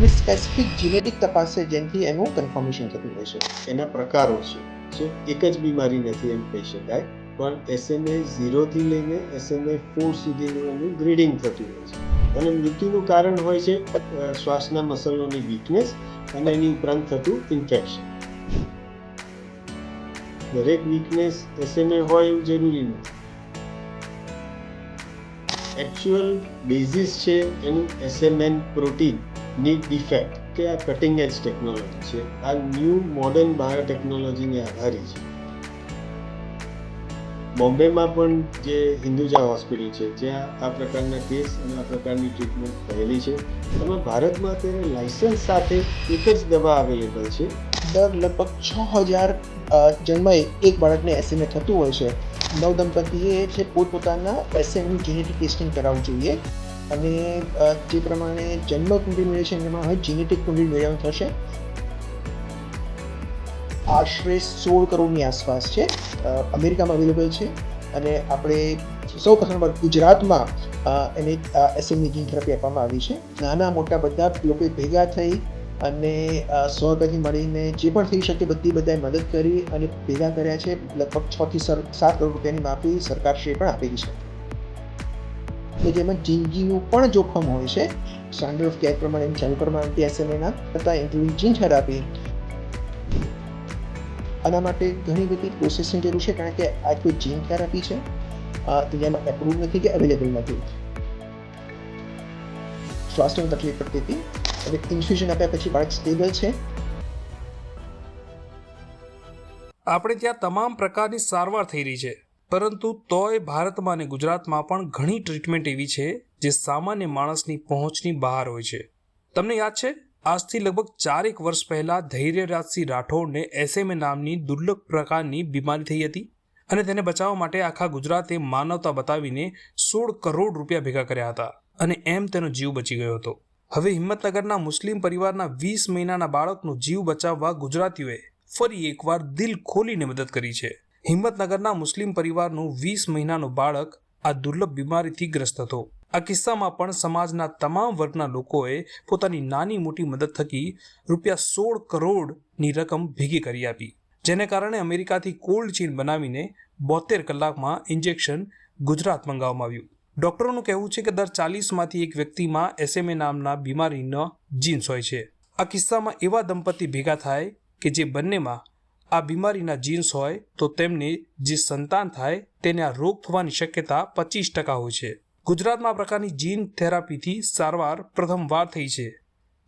અને specific genetic તપાસ છે જેનાથી એનું કન્ફર્મેશન થતું હોય છે. એના પ્રકારો છે. સો એક જ બીમારી નથી એમ કહી શકાય, પણ એસએમએ ઝીરોથી લઈને એસએમએ ફોર સુધીનું એનું ગ્રેડિંગ થતું હોય છે. અને મૃત્યુનું કારણ હોય છે શ્વાસના મસલોની વીકનેસ અને એની ઉપરાંત થતું ઇન્ફેક્શન દરેક વીકનેસ એસએમએ હોય એવું જરૂરી નથી. એકચ્યુઅલ બેઝિસ છે એનું એસએમએન પ્રોટીનની ડિફેક્ટ કે આ કટિંગ એજ ટેકનોલોજી છે આ ન્યૂ મોડર્ન બાયોટેકનોલોજીને આધારી છે બોમ્બેમાં પણ જે હિન્દુજા હોસ્પિટલ છે જ્યાં આ પ્રકારના કેસ અને આ પ્રકારની ટ્રીટમેન્ટ થયેલી છે એમાં ભારતમાં અત્યારે લાયસન્સ સાથે એક જ દવા અવેલેબલ છે દર લગભગ છ હજાર જન્મએ એક બાળકને એસએમએ થતું હોય છે નવ દંપતીએ છે પોતપોતાના એસએમનું જેનેટિક ટેસ્ટિંગ કરાવવું જોઈએ અને જે પ્રમાણે જન્મ છે એમાં હવે જીનેટિક મેળવવાનું થશે. આશરે સોળ કરોડની આસપાસ છે. અમેરિકામાં અવેલેબલ છે. અને આપણે સૌ પ્રથમ ગુજરાતમાં એને એસએમની જીન થેરાપી આપવામાં આવી છે. નાના મોટા બધા લોકો ભેગા થઈ અને અ, મળીને જે પણ થઈ શકે બધી બધાએ મદદ કરી અને ભેગા કર્યા છે. લગભગ છથી સાત કરોડ રૂપિયાની માફી સરકારશ્રીએ પણ આપેલી છે. કે જેમાં જિંદગીનું પણ જોખમ હોય છે. સ્ટાન્ડર્ડ ઓફ કેર પ્રમાણે ચાલુ પ્રમાણે એસએમએના તથા ઇન્ક્લુડિંગ જીન થેરાપી આના માટે ઘણી બધી પ્રોસેસની જરૂર છે કારણ કે આ કોઈ જીન થેરાપી છે. જેમાં એપ્રુવ નથી કે અવેલેબલ નથી. શ્વાસની તકલીફ પડતી હતી. હવે ઇન્ફ્યુઝન આપ્યા પછી બાળક સ્ટેબલ છે. આપણે ત્યાં તમામ પ્રકારની સારવાર થઈ રહી છે. પરંતુ તોય ભારતમાં અને ગુજરાતમાં પણ ઘણી ટ્રીટમેન્ટ એવી છે જે સામાન્ય માણસની પહોંચની બહાર હોય છે. તમને યાદ છે? આજથી લગભગ ચારેક વર્ષ પહેલા ધૈર્યરાજસિંહ રાઠોડને એસએમએ નામની દુર્લભ પ્રકારની બીમારી થઈ હતી અને તેને બચાવવા માટે આખા ગુજરાતે માનવતા બતાવીને સોળ કરોડ રૂપિયા ભેગા કર્યા હતા અને એમ તેનો જીવ બચી ગયો હતો. હવે હિંમતનગરના મુસ્લિમ પરિવારના વીસ મહિનાના બાળકનો જીવ બચાવવા ગુજરાતીઓએ ફરી એકવાર દિલ ખોલીને મદદ કરી છે. હિંમતનગરના મુસ્લિમ પરિવારનું વીસ મહિનાનું બાળક આ દુર્લભ બીમારીથી ગ્રસ્ત હતો. આ કિસ્સામાં પણ સમાજના તમામ વર્ગના લોકોએ પોતાની નાની મોટી મદદ થકી રૂપિયા સોળ કરોડની રકમ ભેગી કરી આપી. જેને કારણે અમેરિકાથી કોલ્ડ ચેન બનાવીને બોતેર કલાકમાં ઇન્જેક્શન ગુજરાત મંગાવવામાં આવ્યું. ડોક્ટરોનું કહેવું છે કે દર ચાલીસમાંથી એક વ્યક્તિમાં એસએમએ નામના બીમારીનો જીન્સ હોય છે. આ કિસ્સામાં એવા દંપતી ભેગા થાય કે જે બંનેમાં આ બીમારીના જીન્સ હોય તો તેમને જે સંતાન થાય તેને આ રોગ થવાની શક્યતા પચીસ ટકા હોય છે. ગુજરાતમાં પ્રકારની જીન થેરાપીથી સારવાર પ્રથમવાર થઈ છે,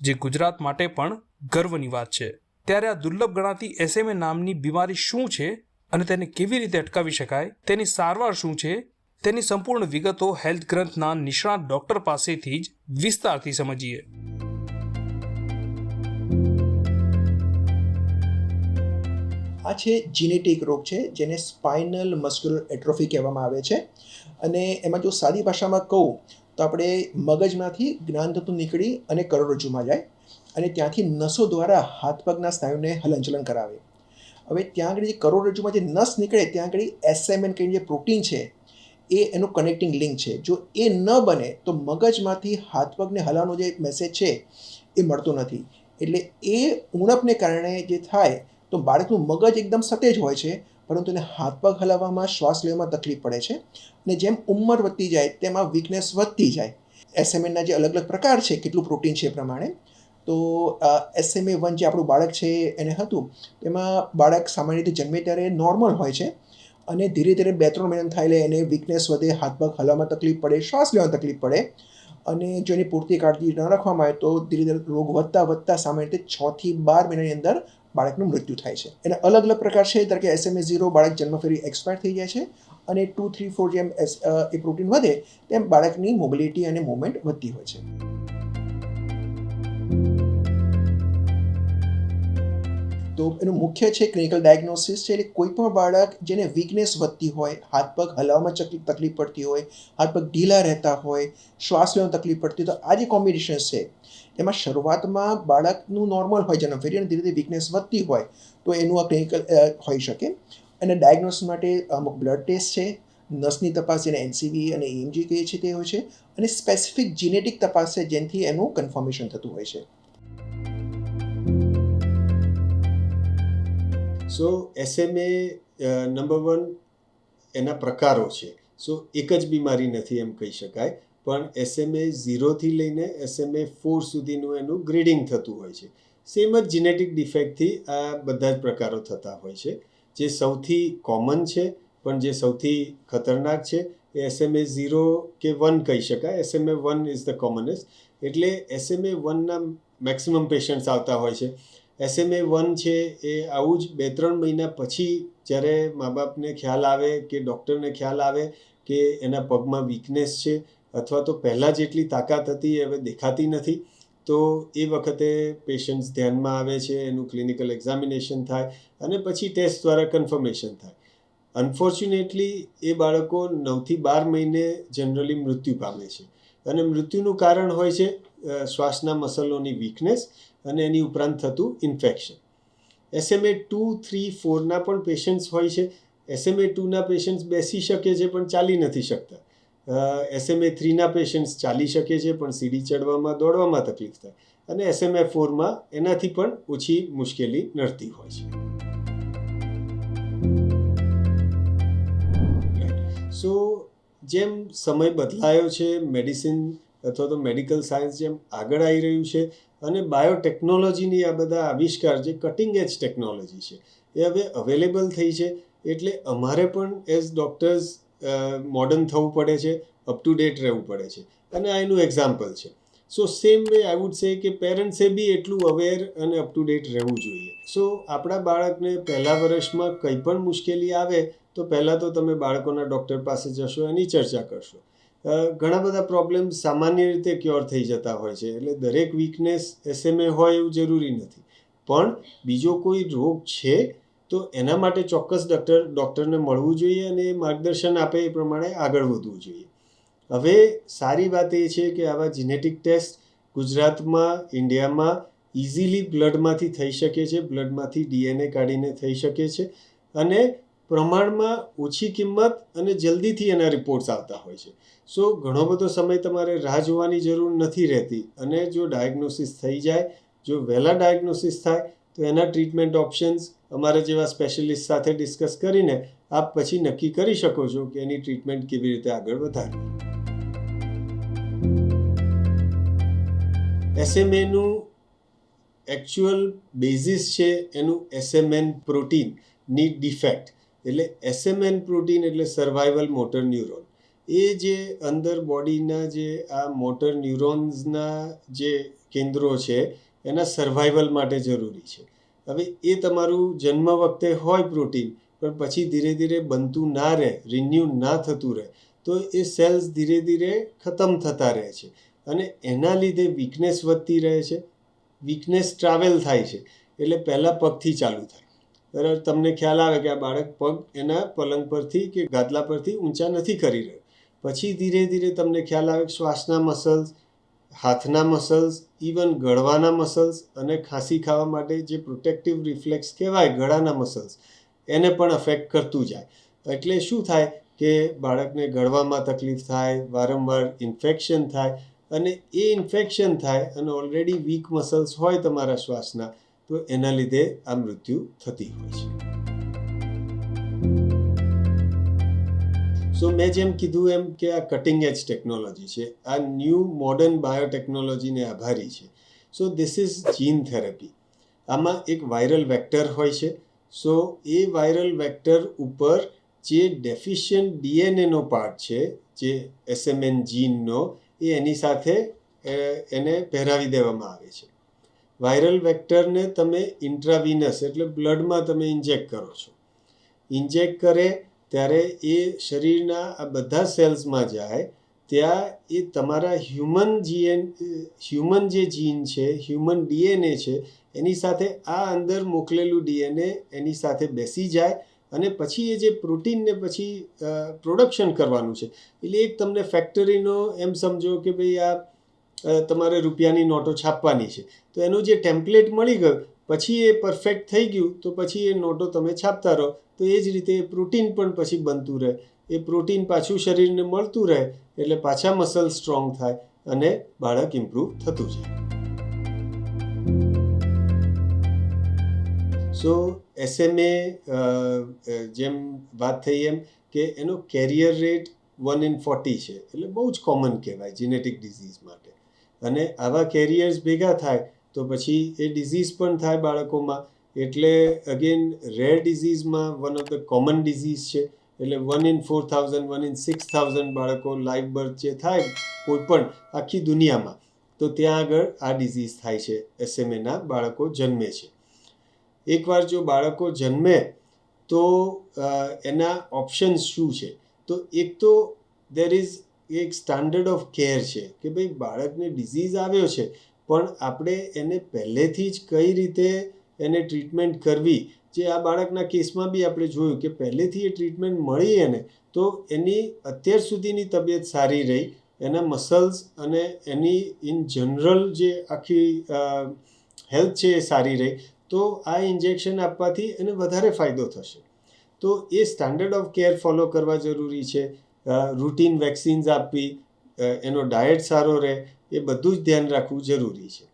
જે ગુજરાત માટે પણ ગર્વની વાત છે. ત્યારે આ દુર્લભ ગણાતી એસએમએ નામની બીમારી શું છે અને તેને કેવી રીતે અટકાવી શકાય, તેની સારવાર શું છે, તેની સંપૂર્ણ વિગતો હેલ્થ ગ્રંથના નિષ્ણાત ડોક્ટર પાસેથી જ વિસ્તારથી સમજીએ. આ છે જીનેટિક રોગ છે, જેને સ્પાઇનલ મસ્ક્યુલર એટ્રોફી કહેવામાં આવે છે. અને એમાં જો સાદી ભાષામાં કહું, તો આપણે મગજમાંથી જ્ઞાનતત્વ નીકળી અને કરોડરજ્જુમાં જાય અને ત્યાંથી નસો દ્વારા હાથ પગના સ્નાયુને હલનચલન કરાવે. હવે ત્યાં આગળ જે કરોડરજ્જુમાં જે નસ નીકળે, ત્યાં આગળ એસએમએન કરીને જે પ્રોટીન છે, એ એનું કનેક્ટિંગ લિંક છે. જો એ ન બને, તો મગજમાંથી હાથ પગને હલાવવાનો જે મેસેજ છે, એ મળતો નથી. એટલે એ ઉણપને કારણે જે થાય તો બાળકનું મગજ એકદમ સતેજ હોય છે, પરંતુ એને હાથ પગ હલાવવામાં શ્વાસ લેવામાં તકલીફ પડે છે અને જેમ ઉંમર વધતી જાય તેમાં વીકનેસ વધતી જાય. એસએમએના જે અલગ અલગ પ્રકાર છે, કેટલું પ્રોટીન છે એ પ્રમાણે, તો એસએમએ વન જે આપણું બાળક છે એને હતું, તેમાં બાળક સામાન્ય રીતે જન્મે ત્યારે નોર્મલ હોય છે અને ધીરે ધીરે બે ત્રણ મહિના થાય એટલે એને વીકનેસ વધે, હાથ પગ હલાવવામાં તકલીફ પડે, શ્વાસ લેવામાં તકલીફ પડે અને જો એની પૂરતી કાળજી ન રાખવામાં આવે તો ધીરે ધીરે રોગ વધતા વધતા સામાન્ય રીતે છથી બાર મહિનાની અંદર બાળકનું મૃત્યુ થાય છે. એના અલગ અલગ પ્રકાર છે, ધારો કે એસએમએ ઝીરો બાળક જન્મ ફેરી એક્સપાયર થઈ જાય છે અને ટુ થ્રી ફોર જેમ એ પ્રોટીન વધે, તેમ બાળકની મોબિલિટી અને મૂવમેન્ટ વધતી હોય છે. તો એનું મુખ્ય છે ક્લિનિકલ ડાયગ્નોસિસ છે. એટલે કોઈ પણ બાળક જેને વીકનેસ વધતી હોય, હાથ પગ હલાવવામાં તકલીફ તકલીફ પડતી હોય, હાથ પગ ઢીલા રહેતા હોય, શ્વાસ લેવામાં તકલીફ પડતી હોય, તો આ જે કોમ્બિનેશન છે, એમાં શરૂઆતમાં બાળકનું નોર્મલ હોય જન્મ ફેરી અને ધીરે ધીરે વીકનેસ વધતી હોય, તો એનું આ ક્લિનિકલ હોઈ શકે. અને ડાયગ્નોસિસ માટે અમુક બ્લડ ટેસ્ટ છે નસની તપાસ જેને એનસીવી અને ઈએમજી કહીએ છીએ તે હોય છે. અને સ્પેસિફિક જીનેટિક તપાસ છે, જેનાથી એનું કન્ફર્મેશન થતું હોય છે. સો એસએમએ નંબર વન એના પ્રકારો છે. સો એક જ બીમારી નથી એમ કહી શકાય, પણ એસએમએ ઝીરોથી લઈને એસએમએ ફોર સુધીનું એનું ગ્રેડિંગ થતું હોય છે. સેમ જ જીનેટિક ડિફેક્ટથી આ બધા જ પ્રકારો થતા હોય છે. જે સૌથી કોમન છે, પણ જે સૌથી ખતરનાક છે, એ એસએમએ ઝીરો કે વન કહી શકાય. SMA one is the commonest એટલે એસએમએ વનના મેક્સિમમ પેશન્ટ્સ આવતા હોય છે. એસએમએ વન છે એ આવું જ બે ત્રણ મહિના પછી જ્યારે મા બાપને ખ્યાલ આવે કે ડૉક્ટરને ખ્યાલ આવે કે એના પગમાં વીકનેસ છે અથવા તો પહેલાં જેટલી તાકાત હતી હવે દેખાતી નથી, તો એ વખતે પેશન્ટ્સ ધ્યાનમાં આવે છે, એનું ક્લિનિકલ એક્ઝામિનેશન થાય અને પછી ટેસ્ટ દ્વારા કન્ફર્મેશન થાય. અનફોર્ચ્યુનેટલી એ બાળકો નવથી બાર મહિને જનરલી મૃત્યુ પામે છે. અને મૃત્યુનું કારણ હોય છે શ્વાસના મસલોની વીકનેસ અને એની ઉપરાંત થતું ઇન્ફેક્શન એસએમએ ટુ થ્રી ફોરના પણ પેશન્ટ્સ હોય છે. એસએમએ ટુના પેશન્ટ્સ બેસી શકે છે, પણ ચાલી નથી શકતા. એસએમએ થ્રીના પેશન્ટ્સ ચાલી શકે છે, પણ સીડી ચડવામાં, દોડવામાં તકલીફ થાય. અને એસએમએ ફોરમાં એનાથી પણ ઓછી મુશ્કેલી નડતી હોય છે. સો જેમ સમય બદલાયો છે મેડિસિન અથવા તો મેડિકલ સાયન્સ જેમ આગળ આવી રહ્યું છે અને બાયોટેકનોલોજીની આ બધા આવિષ્કાર જે કટિંગ એજ ટેકનોલોજી છે, એ હવે અવેલેબલ થઈ છે. એટલે અમારે પણ એઝ ડૉક્ટર્સ મોડર્ન થવું પડે છે અપ ટુ ડેટ રહેવું પડે છે. અને આ એનું એક્ઝામ્પલ છે. So same way I would say કે પેરેન્ટ્સે બી એટલું અવેર અને અપ ટુ ડેટ રહેવું જોઈએ. સો આપણા બાળકને પહેલા વર્ષમાં કંઈ પણ મુશ્કેલી આવે, તો પહેલાં તો તમે બાળકોના ડૉક્ટર પાસે જશો, એની ચર્ચા કરશો. ઘણા બધા પ્રોબ્લેમ સામાન્ય રીતે ક્યોર થઈ જતા હોય છે. એટલે દરેક વીકનેસ એસએમએ હોય એવું જરૂરી નથી. પણ બીજો કોઈ રોગ છે, તો એના માટે ચોક્કસ ડૉક્ટર ડૉક્ટરને મળવું જોઈએ અને માર્ગદર્શન આપે એ પ્રમાણે આગળ વધવું જોઈએ. હવે સારી વાત એ છે કે આવા જીનેટિક ટેસ્ટ ગુજરાતમાં, ઇન્ડિયામાં ઇઝીલી બ્લડમાંથી થઈ શકે છે. બ્લડમાંથી ડીએનએ કાઢીને થઈ શકે છે. અને પ્રમાણમાં ઓછી કિંમત અને જલ્દીથી એના રિપોર્ટ્સ આવતા હોય છે. સો ઘણો બધો સમય તમારે રાહ જોવાની જરૂર નથી રહેતી અને જો ડાયગ્નોસિસ થઈ જાય, જો વહેલા ડાયગ્નોસિસ થાય, તો એના ટ્રીટમેન્ટ ઓપ્શન્સ અમારા જેવા સ્પેશિયલિસ્ટ સાથે ડિસ્કસ કરીને આપ પછી નક્કી કરી શકો છો કે એની ટ્રીટમેન્ટ કેવી રીતે આગળ વધારવી. એસએમએનું એકચ્યુઅલ બેઝિસ છે એનું એસએમએન પ્રોટીનની ડિફેક્ટ એટલે એસએમએન પ્રોટીન એટલે સર્વાઇવલ મોટર ન્યુરોન એ જે અંદર બોડીના જે આ મોટર ન્યુરોન્સના જે કેન્દ્રો છે, એના સર્વાઇવલ માટે જરૂરી છે. હવે એ તમારું જન્મ વખતે હોય પ્રોટીન પણ પછી ધીરે ધીરે બનતું ના રહે રિન્યુ ના થતું રહે, તો એ સેલ્સ ધીરે ધીરે ખતમ થતા રહે છે. અને એના લીધે વીકનેસ વધતી રહે છે વીકનેસ ટ્રાવેલ થાય છે. એટલે પહેલાં પગથી ચાલુ થાય. બરાબર તમને ખ્યાલ આવે કે આ બાળક પગ એના પલંગ પરથી કે ગાદલા પરથી ઊંચા નથી કરી રહ્યો. પછી ધીરે ધીરે તમને ખ્યાલ આવે કે શ્વાસના મસલ્સ હાથના મસલ્સ ઇવન ગળવાના મસલ્સ અને ખાંસી ખાવા માટે જે પ્રોટેક્ટિવ રિફ્લેક્સ કહેવાય ગળાના મસલ્સ એને પણ અફેક્ટ કરતું જાય. એટલે શું થાય કે બાળકને ગળવામાં તકલીફ થાય, વારંવાર ઇન્ફેક્શન થાય અને એ ઇન્ફેક્શન થાય અને ઓલરેડી વીક મસલ્સ હોય તમારા શ્વાસના તો એના લીધે આ મૃત્યુ થતી હોય છે. સો મેં જેમ કીધું એમ કે આ કટિંગ એજ ટેકનોલોજી છે, આ ન્યૂ મોડર્ન બાયોટેકનોલોજીને આભારી છે. So this is gene therapy આમાં એક વાયરલ વેક્ટર હોય છે. સો એ વાયરલ વેક્ટર ઉપર જે ડેફિશિયન્ટ ડીએનએનો પાર્ટ છે, જે એસએમએન જીનનો એ એની સાથે એને પહેરાવી દેવામાં આવે છે. વાયરલ વેક્ટરને તમે ઇન્ટ્રાવિનસ એટલે બ્લડમાં તમે ઇન્જેક્ટ કરો છો. ઇન્જેક્ટ કરે ત્યારે એ શરીરના આ બધા સેલ્સમાં જાય, ત્યાં એ તમારા હ્યુમન જીએન, હ્યુમન જે જીન છે, હ્યુમન ડીએનએ છે, એની સાથે આ અંદર મોકલેલું ડીએનએ એની સાથે બેસી જાય અને પછી એ જે પ્રોટીનને પછી પ્રોડક્શન કરવાનું છે. એટલે એક તમને ફેક્ટરીનો એમ સમજો કે ભાઈ આ તમારે રૂપિયાની નોટો છાપવાની છે. તો એનું જે ટેમ્પલેટ મળી ગયું, પછી એ પરફેક્ટ થઈ ગયું, તો પછી એ નોટો તમે છાપતા રહો. તો એ જ રીતે એ પ્રોટીન પણ પછી બનતું રહે. એ પ્રોટીન પાછું શરીરને મળતું રહે, એટલે પાછા મસલ સ્ટ્રોંગ થાય અને બાળક ઇમ્પ્રૂવ થતું જાય. સો એસએમએ જેમ વાત થઈ એમ કે એનો carrier rate one in forty છે. એટલે બહુ જ કોમન કહેવાય જીનેટિક ડિઝીઝ માટે. અને આવા કેરિયર્સ ભેગા થાય, તો પછી એ ડિઝીઝ પણ થાય બાળકોમાં. એટલે again rare ડિઝીઝમાં one of the common disease છે. એટલે one in four thousand one in six thousand બાળકો લાઈવ બર્થ જે થાય, કોઈ પણ આખી દુનિયામાં, તો ત્યાં આગળ આ ડિઝીઝ થાય છે એસએમએના બાળકો જન્મે છે. એકવાર જો બાળકો જન્મે, તો એના ઓપ્શન્સ શું છે? તો એક તો દેર ઇઝ એક સ્ટાન્ડર્ડ ઓફ કેર છે કે ભાઈ બાળકને ડિઝીઝ આવ્યો છે, પણ આપણે એને પહેલેથી જ કઈ રીતે એને ટ્રીટમેન્ટ કરવી? જે આ બાળકના કેસમાં બી આપણે જોયું કે પહેલેથી એ ટ્રીટમેન્ટ મળી એને, તો એની અત્યાર સુધીની તબિયત સારી રહી, એના મસલ્સ અને એની ઇન જનરલ જે આખી હેલ્થ છે એ સારી રહી, તો આ ઇન્જેક્શન આપવાથી એને વધારે ફાયદો થશે. તો એ સ્ટાન્ડર્ડ ઓફ કેર ફોલો કરવા જરૂરી છે. રૂટીન વેક્સિન્સ આપવી એનો ડાયટ સારો રહે, એ બધું જ ધ્યાન રાખવું જરૂરી છે.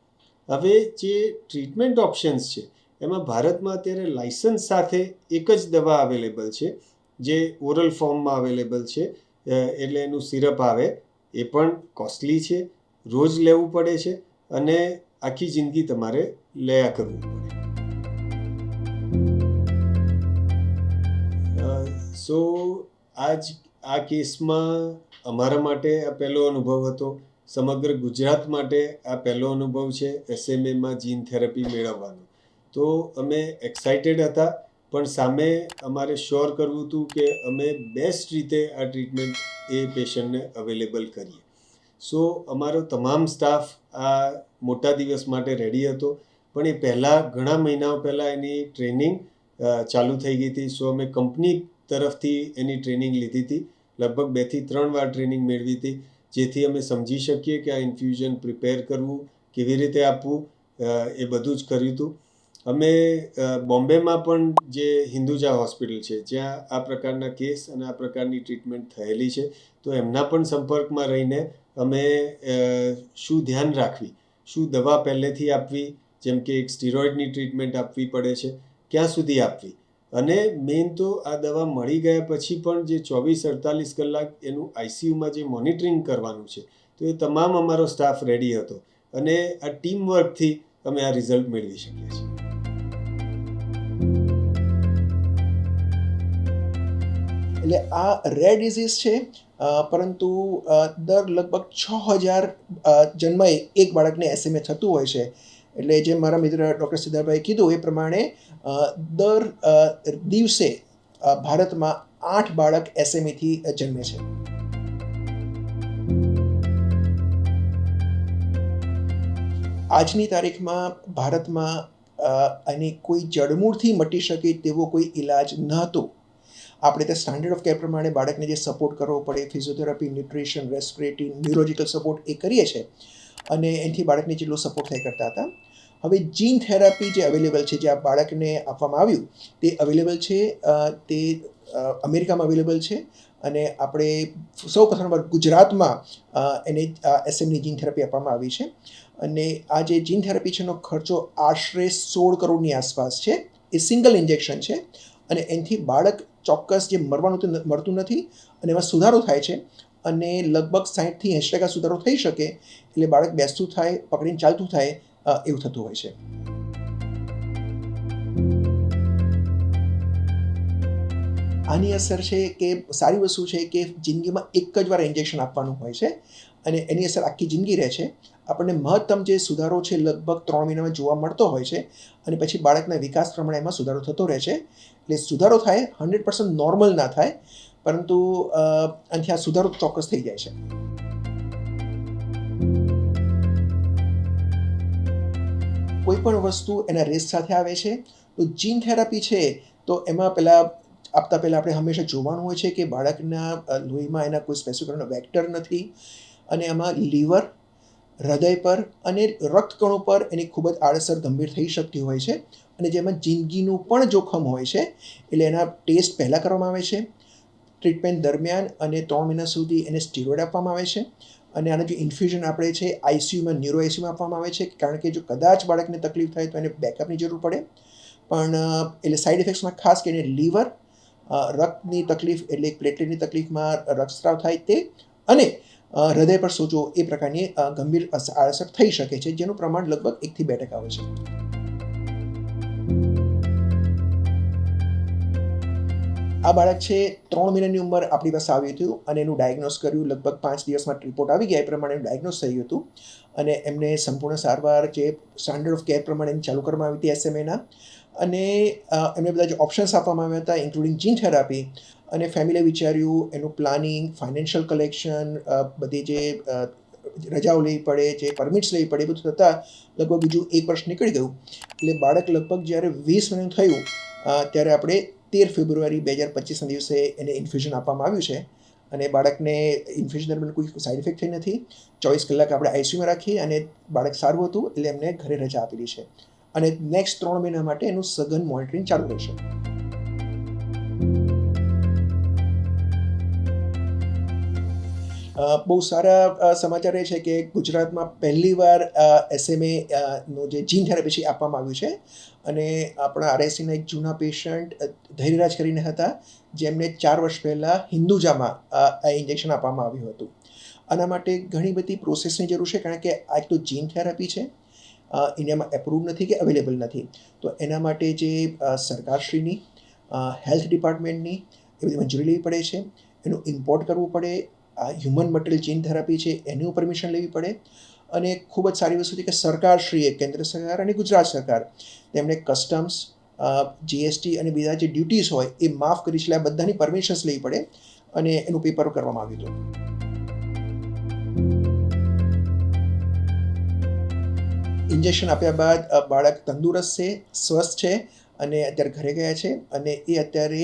હવે જે ટ્રીટમેન્ટ ઓપ્શન્સ છે, એમાં ભારતમાં અત્યારે લાઇસન્સ સાથે એક જ દવા અવેલેબલ છે, જે ઓરલ ફોર્મમાં અવેલેબલ છે એટલે એનું સિરપ આવે, એ પણ કોસ્ટલી છે, રોજ લેવું પડે છે, અને આખી જિંદગી તમારે લયા કરવું પડે. સો આજ આ કેસમાં અમારા માટે આ પહેલો અનુભવ હતો. સમગ્ર ગુજરાત માટે આ પહેલો અનુભવ છે એસએમએમાં જીન થેરપી મેળવવાનો. તો અમે એક્સાઇટેડ હતા, પણ સામે અમારે શ્યોર કરવું હતું કે અમે બેસ્ટ રીતે આ ટ્રીટમેન્ટ એ પેશન્ટને અવેલેબલ કરીએ. સો અમારો તમામ સ્ટાફ આ મોટા દિવસ માટે રેડી હતો, પણ એ પહેલાં ઘણા મહિનાઓ પહેલાં એની ટ્રેનિંગ ચાલુ થઈ ગઈ હતી. સો અમે કંપની તરફથી એની ટ્રેનિંગ લીધી હતી. લગભગ બેથી ત્રણ વાર ટ્રેનિંગ મેળવી હતી. જેથી અમે સમજી શકીએ કે આ ઇન્ફ્યુઝન પ્રિપેર કરવું કેવી રીતે આપવું એ બધું જ કર્યું હતું. અમે બોમ્બેમાં પણ જે હિન્દુજા હોસ્પિટલ છે, જ્યાં આ પ્રકારના કેસ અને આ પ્રકારની ટ્રીટમેન્ટ થયેલી છે, તો એમના પણ સંપર્કમાં રહીને અમે શું ધ્યાન રાખવી, શું દવા પહેલેથી આપવી, જેમ કે એક સ્ટીરોઇડની ટ્રીટમેન્ટ આપવી પડે છે, ક્યાં સુધી આપવી અને મેઇન તો આ દવા મળી ગયા પછી પણ જે ચોવીસ અડતાલીસ કલાક એનું આઈસીયુમાં જે મોનિટરિંગ કરવાનું છે, તો એ તમામ અમારો સ્ટાફ રેડી હતો. અને આ ટીમ વર્કથી અમે આ રિઝલ્ટ મેળવી શકીએ છીએ. એટલે આ રેર ડિઝીઝ છે પરંતુ દર લગભગ છ હજાર જન્મએ એક બાળકને એસએમએ થતું હોય છે. એટલે જે મારા મિત્ર ડૉક્ટર સિદ્ધાર્થભાઈ કીધું એ પ્રમાણે દર દિવસે ભારતમાં આઠ બાળક એસએમઈથી જન્મે છે. આજની તારીખમાં ભારતમાં એની કોઈ જડમૂળથી મટી શકે તેવો કોઈ ઈલાજ ન હતો. આપણે તે સ્ટાન્ડર્ડ ઓફ કેર પ્રમાણે બાળકને જે સપોર્ટ કરવો પડે physiotherapy nutrition respiratory neurological support એ કરીએ છીએ. અને એનાથી બાળકને જેટલો સપોર્ટ થઈ કરતા હતા. હવે જીન થેરાપી જે અવેલેબલ છે, જે આ બાળકને આપવામાં આવ્યું, તે અવેલેબલ છે તે અમેરિકામાં અવેલેબલ છે અને આપણે સૌ પ્રથમવાર ગુજરાતમાં એને એસએમની જીન થેરાપી આપવામાં આવી છે. અને આ જે જીન થેરાપી છે એનો ખર્ચો આશરે સોળ કરોડની આસપાસ છે. એ સિંગલ ઇન્જેક્શન છે અને એનાથી બાળક ચોક્કસ જે મરવાનું મળતું નથી અને એમાં સુધારો થાય છે. અને લગભગ સાહીઠથી એંશી ટકા સુધારો થઈ શકે એટલે બાળક બેસતું થાય, પકડીને ચાલતું થાય એવું થતું હોય છે. આની અસર છે કે સારી વસ્તુ છે કે જિંદગીમાં એક જ વાર ઇન્જેક્શન આપવાનું હોય છે અને એની અસર આખી જિંદગી રહે છે. આપણને મહત્તમ જે સુધારો છે લગભગ ત્રણ મહિનામાં જોવા મળતો હોય છે અને પછી બાળકના વિકાસ પ્રમાણે એમાં સુધારો થતો રહે છે. એટલે સુધારો થાય, હંડ્રેડ પર્સન્ટ નોર્મલ ના થાય પરંતુ આનાથી આ સુધારો ચોક્કસ થઈ જાય છે. કોઈ પણ વસ્તુ એના રેસ સાથે આવે છે, તો જીન થેરાપી છે, તો એમાં પહેલાં આપતા પહેલાં આપણે હંમેશા જોવાનું હોય છે કે બાળકના લોહીમાં એના કોઈ સ્પેસિફિક વેક્ટર નથી, અને એમાં લીવર હૃદય પર અને રક્તકણો પર એની ખૂબ જ આડઅસર ગંભીર થઈ શકતી હોય છે, અને જેમાં જિંદગીનું પણ જોખમ હોય છે, એટલે એના ટેસ્ટ પહેલાં કરવામાં આવે છે ટ્રીટમેન્ટ દરમિયાન અને ત્રણ મહિના સુધી એને સ્ટીરોઇડ આપવામાં આવે છે. અને આનું જે ઇન્ફ્યુઝન આપણે છે, આઈસીયુમાં, ન્યુરો આઈસીયુમાં આપવામાં આવે છે, કારણ કે જો કદાચ બાળકને તકલીફ થાય તો એને બેકઅપની જરૂર પડે. પણ, એટલે સાઈડ ઇફેક્ટ્સમાં ખાસ કરીને લીવર રક્તની તકલીફ એટલે પ્લેટલેટની તકલીફમાં રક્તસ્રાવ થાય તે અને હૃદય પર સોજો એ પ્રકારની ગંભીર અસર થઈ શકે છે, જેનું પ્રમાણ લગભગ એકથી બે ટકા હોય છે. આ બાળક છે, ત્રણ મહિનાની ઉંમર આપણી પાસે આવ્યું હતું અને એનું ડાયગ્નોસ કર્યું. લગભગ પાંચ દિવસમાં રિપોર્ટ આવી ગયા. એ પ્રમાણે ડાયગ્નોસ થયું હતું. અને એમને સંપૂર્ણ સારવાર જે સ્ટાન્ડર્ડ ઓફ કેર પ્રમાણે એમ ચાલુ કરવામાં આવી હતી એસએમએના અને એમને બધા જે ઓપ્શન્સ આપવામાં આવ્યા હતા ઇન્ક્લુડિંગ જીન થેરાપી અને ફેમિલીએ વિચાર્યું, એનું પ્લાનિંગ ફાઇનાન્શિયલ કલેક્શન બધી જે રજાઓ લેવી પડે, જે પરમિટ્સ લેવી પડે, એ બધું થતાં લગભગ બીજું એક વર્ષ નીકળી ગયું. એટલે બાળક લગભગ જ્યારે વીસ મહિનાનું થયું ત્યારે આપણે તેર ફેબ્રુઆરી બે હજાર પચીસના દિવસે એને ઇન્ફ્યુઝન આપવામાં આવ્યું છે. અને બાળકને ઇન્ફ્યુઝન દરમિયાન કોઈ સાઇડ ઇફેક્ટ થઈ નથી. ચોવીસ કલાક આપણે આઈસીયુમાં રાખી અને બાળક સારું હતું એટલે એમને ઘરે રજા આપેલી છે. અને નેક્સ્ટ ત્રણ મહિના માટે એનું સઘન મોનિટરિંગ ચાલુ રહેશે. બહુ સારા સમાચાર એ છે કે ગુજરાતમાં પહેલીવાર એસએમએ નું જે જીન થેરાપી છે આપવામાં આવ્યું છે. અને આપણા આરએસસીના એક જૂના પેશન્ટ ધૈર્યરાજ કરીને હતા, જેમને ચાર વર્ષ પહેલાં હિન્દુજામાં આ ઇન્જેક્શન આપવામાં આવ્યું હતું. આના માટે ઘણી બધી પ્રોસેસની જરૂર છે, કારણ કે આ એક તો જીન થેરાપી છે. ઇન્ડિયામાં એપ્રુવ નથી કે અવેલેબલ નથી. તો એના માટે જે સરકારશ્રીની હેલ્થ ડિપાર્ટમેન્ટની એ બધી મંજૂરી લેવી પડે છે. એનું ઇમ્પોર્ટ કરવું પડે. આ હ્યુમન મટીરિયલ જીન થેરાપી છે, એનું પરમિશન લેવી પડે. અને ખૂબ જ સારી વસ્તુ છે કે સરકારશ્રીએ, કેન્દ્ર સરકાર અને ગુજરાત સરકાર તેમણે કસ્ટમ્સ જીએસટી અને બીજા જે ડ્યુટીઝ હોય, એ માફ કરી છે આ બધાની પરમિશન્સ લેવી પડે અને એનું પેપર કરવામાં આવ્યું હતું. ઇન્જેક્શન આપ્યા બાદ બાળક તંદુરસ્ત છે, સ્વસ્થ છે અને અત્યારે ઘરે ગયા છે અને એ અત્યારે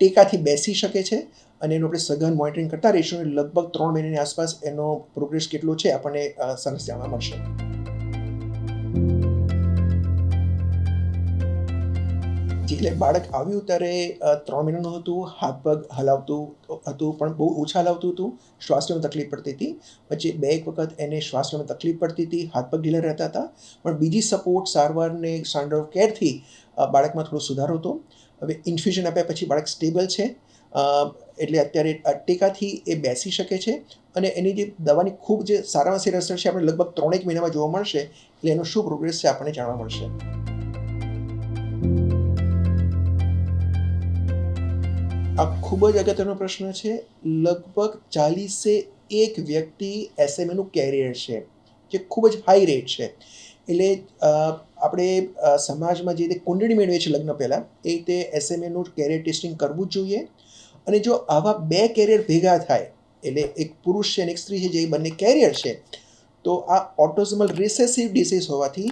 ટેકાથી બેસી શકે છે અને એનું આપણે સઘન મોનિટરિંગ કરતા રહીશું અને લગભગ ત્રણ મહિનાની આસપાસ એનો પ્રોગ્રેસ કેટલો છે આપણને સરસ જાણવા મળશે. એટલે બાળક આવ્યું ત્યારે ત્રણ મહિનાનું હતું, હાથ પગ હલાવતું હતું, પણ બહુ ઓછા હલાવતું હતું શ્વાસ તકલીફ પડતી હતી. પછી બે એક વખત એને શ્વાસ લેવામાં તકલીફ પડતી હતી, હાથ પગ ઢીલા રહેતા હતા. પણ બીજી સપોર્ટ સારવારને સ્ટાન્ડર્ડ ઓફ કેરથી બાળકમાં થોડો સુધારો હતો. હવે ઇન્ફ્યુઝન આપ્યા પછી બાળક સ્ટેબલ છે. એટલે અત્યારે ટેકાથી એ બેસી શકે છે અને એની જે દવાની ખૂબ જે સારામાં સારી અસર છે, આપણે લગભગ ત્રણેક મહિનામાં જોવા મળશે, એટલે એનો શું પ્રોગ્રેસ છે આપણને જાણવા મળશે. આ ખૂબ જ અગત્યનો પ્રશ્ન છે, લગભગ ચાલીસે એક વ્યક્તિ એસએમએનું કેરિયર છે, જે ખૂબ જ હાઈ રેટ છે. એટલે આપણે સમાજમાં જે રીતે કુંડળી મેળવીએ છીએ લગ્ન પહેલાં, એ રીતે એસએમએનું કેરિયર ટેસ્ટિંગ કરવું જ જોઈએ. અને જો આવા બે કેરિયર ભેગા થાય, એટલે એક પુરુષ છે અને એક સ્ત્રી છે જે બંને કેરિયર છે, તો આ ઓટોઝમલ રિસેસિવ ડિસીઝ હોવાથી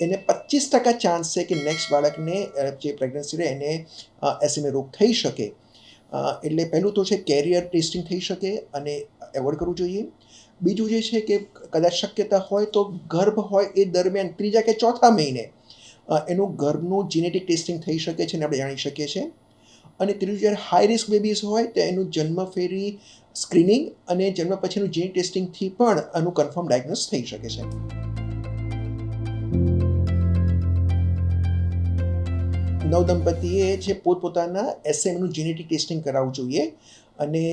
એને પચીસ ટકા ચાન્સ છે કે નેક્સ્ટ બાળકને જે પ્રેગ્નન્સી રહે એને એસએમએ રોગ થઈ શકે. એટલે પહેલું તો છે કેરિયર ટેસ્ટિંગ થઈ શકે અને એવોર્ડ કરવું જોઈએ. બીજું જે છે કે કદાચ શક્યતા હોય તો ગર્ભ હોય એ દરમિયાન ત્રીજા કે ચોથા મહિને એનું ગર્ભનું જીનેટિક ટેસ્ટિંગ થઈ શકે છે અને આપણે જાણી શકીએ છીએ. અને ત્રીજું જ્યારે હાઈ રિસ્ક બેબીઝ હોય, તો એનું જન્મ ફેરી સ્ક્રીનિંગ અને જન્મ પછીનું જીન ટેસ્ટિંગથી પણ આનું કન્ફર્મ ડાયગ્નોસ થઈ શકે છે. નવદંપતિએ જે પોતપોતાના એસએમનું જીનેટિક ટેસ્ટિંગ કરાવવું જોઈએ અને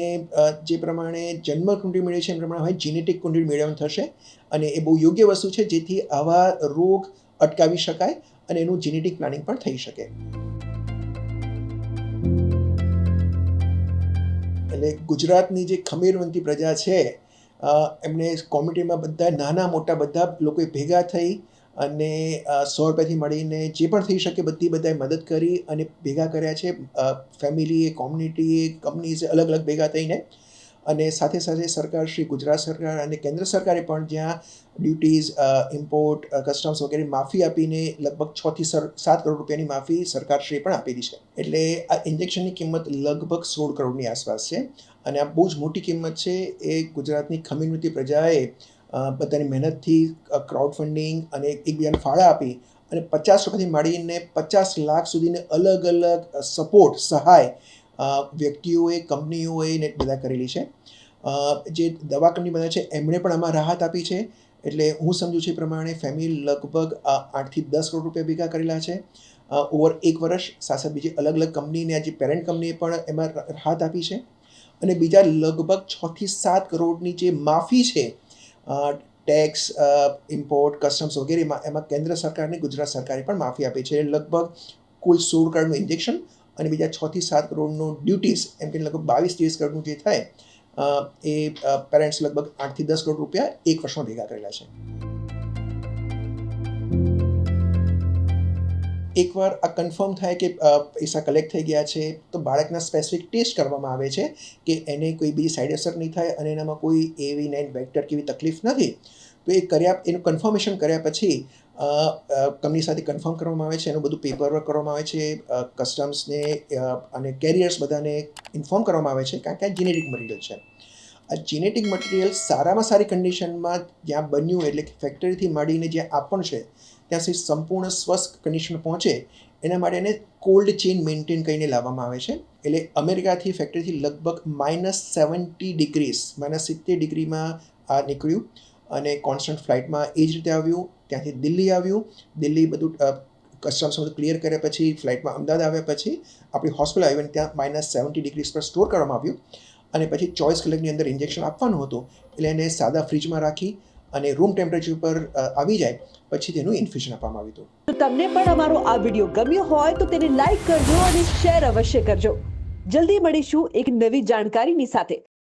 જે પ્રમાણે જન્મ કુંડળી મેળવી છે, એ પ્રમાણે હવે જીનેટિક કુંડળી મેળવવાનું થશે અને એ બહુ યોગ્ય વસ્તુ છે જેથી આવા રોગ અટકાવી શકાય અને એનું જીનેટિક પ્લાનિંગ પણ થઈ શકે. એટલે ગુજરાતની જે ખમીરવંતી પ્રજા છે એમણે કોમિટીમાં બધા નાના મોટા બધા લોકોએ ભેગા થઈ અને સો રૂપિયાથી મળીને જે પણ થઈ શકે બધી બધાએ મદદ કરી અને ભેગા કર્યા છે. ફેમિલીએ, કોમ્યુનિટીએ, કંપનીઝે અલગ અલગ ભેગા થઈને અને સાથે સાથે સરકાર શ્રી ગુજરાત સરકાર અને કેન્દ્ર સરકારે પણ જ્યાં ડ્યુટીઝ ઇમ્પોર્ટ કસ્ટમ્સ વગેરે માફી આપીને લગભગ છ થી સાત કરોડ રૂપિયાની માફી સરકારશ્રીએ પણ આપેલી છે. એટલે આ ઇન્જેક્શનની કિંમત લગભગ સોળ કરોડની આસપાસ છે અને આ બહુ જ મોટી કિંમત છે. એ ગુજરાતની ખમીરવૃત્તિ પ્રજાએ બધાની મહેનતથી ક્રાઉડ ફંડિંગ અને એકબીજાને ફાળા આપી અને પચાસ રૂપિયાથી માંડીને પચાસ લાખ સુધીને અલગ અલગ સપોર્ટ સહાય વ્યક્તિઓએ, કંપનીઓએ ને બધા કરેલી છે. જે દવા કંપની બધા છે, એમણે પણ આમાં રાહત આપી છે. એટલે હું સમજુ છું એ પ્રમાણે ફેમિલી લગભગ આઠથી દસ કરોડ રૂપિયા ભેગા કરેલા છે. ઓવર એક વર્ષ સાથે બીજી અલગ અલગ કંપનીને જે પેરેન્ટ કંપનીએ પણ એમાં રાહત આપી છે. અને બીજા લગભગ છથી સાત કરોડની જે માફી છે ટેક્સ ઇમ્પોર્ટ, કસ્ટમ્સ વગેરેમાં એમાં કેન્દ્ર સરકારને ગુજરાત સરકારે પણ માફી આપી છે. લગભગ કુલ સોળ કરોડનું ઇન્જેક્શન અને બીજા છથી સાત કરોડનું ડ્યુટીઝ એમ કે લગભગ બાવીસ ત્રીસ કરોડનું જે થાય એ પેરેન્ટ્સ લગભગ આઠથી દસ કરોડ રૂપિયા એક વર્ષમાં ભેગા કરેલા છે. એકવાર આ કન્ફર્મ થાય કે પૈસા કલેક્ટ થઈ ગયા છે, તો બાળકના સ્પેસિફિક ટેસ્ટ કરવામાં આવે છે કે એને કોઈ બીજી સાઈડ અસર નહીં થાય અને એનામાં કોઈ એવી નાઇન વેક્ટર કેવી તકલીફ નથી. તો એ કર્યા, એનું કન્ફર્મેશન કર્યા પછી કંપની સાથે કન્ફર્મ કરવામાં આવે છે, એનું બધું પેપર વર્ક કરવામાં આવે છે કસ્ટમ્સને અને કેરિયર્સ બધાને ઇન્ફોર્મ કરવામાં આવે છે, કારણ કે આ જીનેટિક મટીરિયલ છે. આ જીનેટિક મટીરિયલ સારામાં સારી કન્ડિશનમાં જ્યાં બન્યું એટલે કે ફેક્ટરીથી માંડીને જ્યાં આપણ છે, ત્યાં સુધી સંપૂર્ણ સ્વસ્થ કન્ડિશન પહોંચે, એના માટે એને કોલ્ડ ચેઇન મેન્ટેન કરીને લાવવામાં આવે છે. એટલે અમેરિકાથી ફેક્ટરીથી લગભગ માઇનસ સેવન્ટી ડિગ્રીઝ માઇનસ સિત્તેર ડિગ્રીમાં આ નીકળ્યું અને કોન્સ્ટન્ટ ફ્લાઇટમાં એ જ રીતે આવ્યું. ત્યાંથી દિલ્હી આવ્યું. દિલ્હી બધું કસ્ટમ્સ બધું ક્લિયર કર્યા પછી ફ્લાઇટમાં અમદાવાદ આવ્યા પછી, આપણી હોસ્પિટલ આવી અને ત્યાં માઇનસ સેવન્ટી ડિગ્રીઝ પર સ્ટોર કરવામાં આવ્યું. અને પછી ચોવીસ કલાકની અંદર ઇન્જેક્શન આપવાનું હતું. એટલે એને સાદા ફ્રીજમાં રાખી અને રૂમ ટેમ્પરેચર પર આવી જાય, પછી તેનું ઇન્ફ્યુઝન આપવામાં આવ્યું હતું. તમને પણ અમારો આ વીડિયો ગમ્યો હોય તો તેને લાઈક કરજો અને શેર અવશ્ય કરજો. જલ્દી મળીશું એક નવી જાણકારીની સાથે.